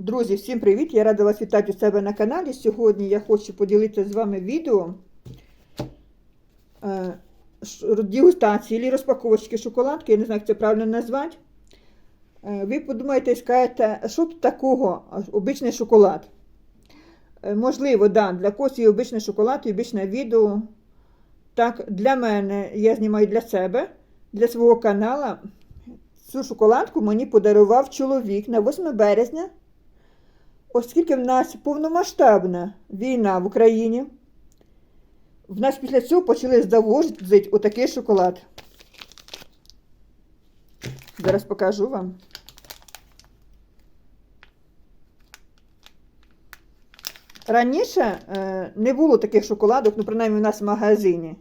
Друзі, всім привіт! Я рада вас вітати у себе на каналі. Сьогодні я хочу поділитися з вами відео е, дегустації або розпаковочки шоколадки. Я не знаю, як це правильно назвати. Е, Ви подумаєте і скажете, що тут такого? Обичний шоколад. Е, Можливо, да, для когось є обичний шоколад і обичне відео. Так, для мене я знімаю для себе, для свого каналу. Цю шоколадку мені подарував чоловік на 8 березня, оскільки в нас повномасштабна війна в Україні. В нас після цього почали завозити отакий шоколад. Зараз покажу вам. Раніше е, не було таких шоколадок, ну, принаймні у нас в магазині.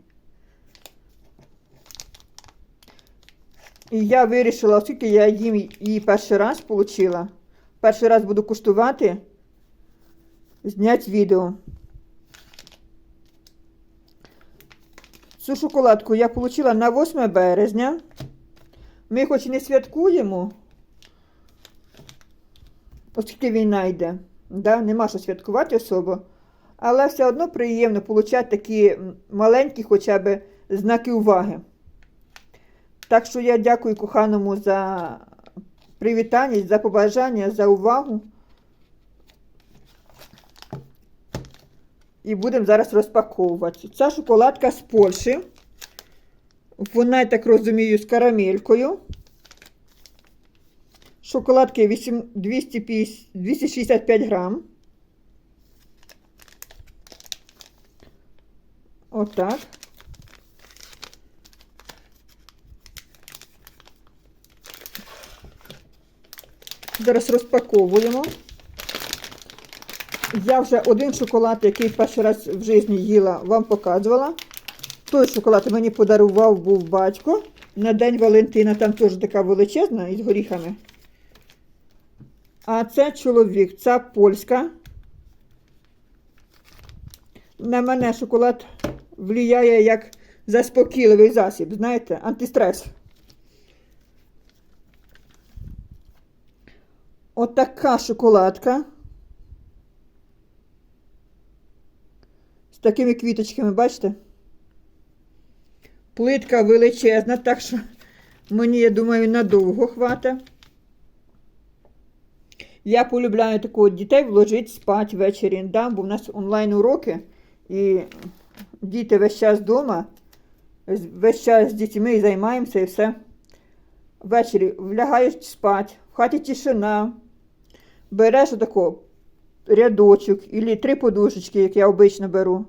І я вирішила, оскільки я їм її перший раз отримала, перший раз буду куштувати, зняти відео. Цю шоколадку я отримала на 8 березня. Ми хоч і не святкуємо, оскільки війна йде. Да? Нема що святкувати особо. Але все одно приємно отримати такі маленькі хоча б знаки уваги. Так що я дякую коханому за привітання, за побажання, за увагу. І будемо зараз розпаковувати. Ця шоколадка з Польщі. Вона, я так розумію, з карамелькою. Шоколадки 8, 250, 265 грам. Отак. Зараз розпаковуємо. Я вже один шоколад, який перший раз в житті їла, вам показувала. Той шоколад мені подарував був батько. На День Валентина там теж така величезна із горіхами. А це чоловік, це польська. На мене шоколад влияє як заспокійливий засіб, знаєте, антистрес. Отака шоколадка. З такими квіточками, бачите? Плитка величезна, так що мені, я думаю, надовго хватить. Я полюбляю такого дітей вложити спати ввечері, да, бо в нас онлайн уроки і діти весь час вдома, весь час з дітьми займаємося і все. Ввечері влягаєш спати, в хаті тишина, береш отако рядочок або три подушечки, як я обично беру.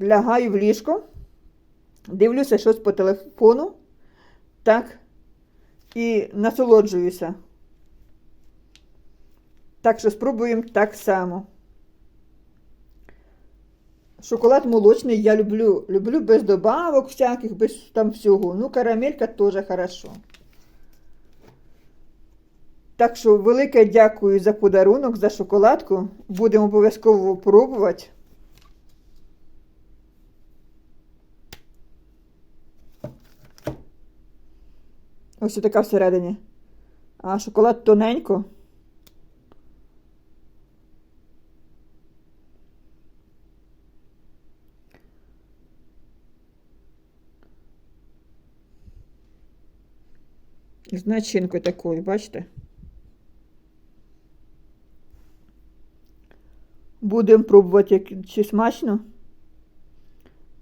Лягаю в ліжко, дивлюся щось по телефону, так, і насолоджуюся. Так що спробуємо так само. Шоколад молочний я люблю. Люблю без добавок всяких, без там всього. Ну, карамелька теж хорошо. Так що велике дякую за подарунок, за шоколадку. Будемо обов'язково пробувати. Ось така всередині. А шоколад тоненько. З начинкою такою, бачите? Будемо пробувати, чи смачно.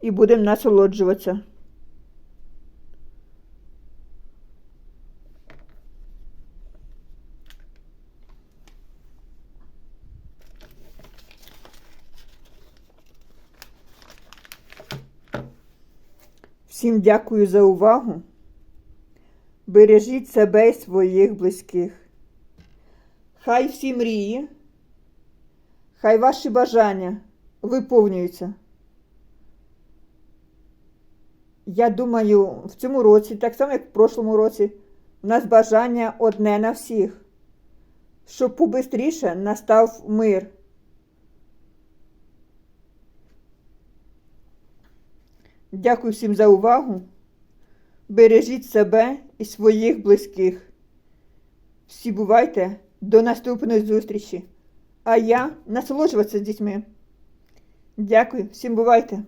І будемо насолоджуватися. Всім дякую за увагу. Бережіть себе і своїх близьких. Хай всі мрії, хай ваші бажання виповнюються. Я думаю, в цьому році, так само як в прошлому році, у нас бажання одне на всіх, щоб побистріше настав мир. Дякую всім за увагу. Бережіть себе і своїх близьких. Всі бувайте До наступної зустрічі. А я насолоджуватися з дітьми. Дякую, всім бувайте!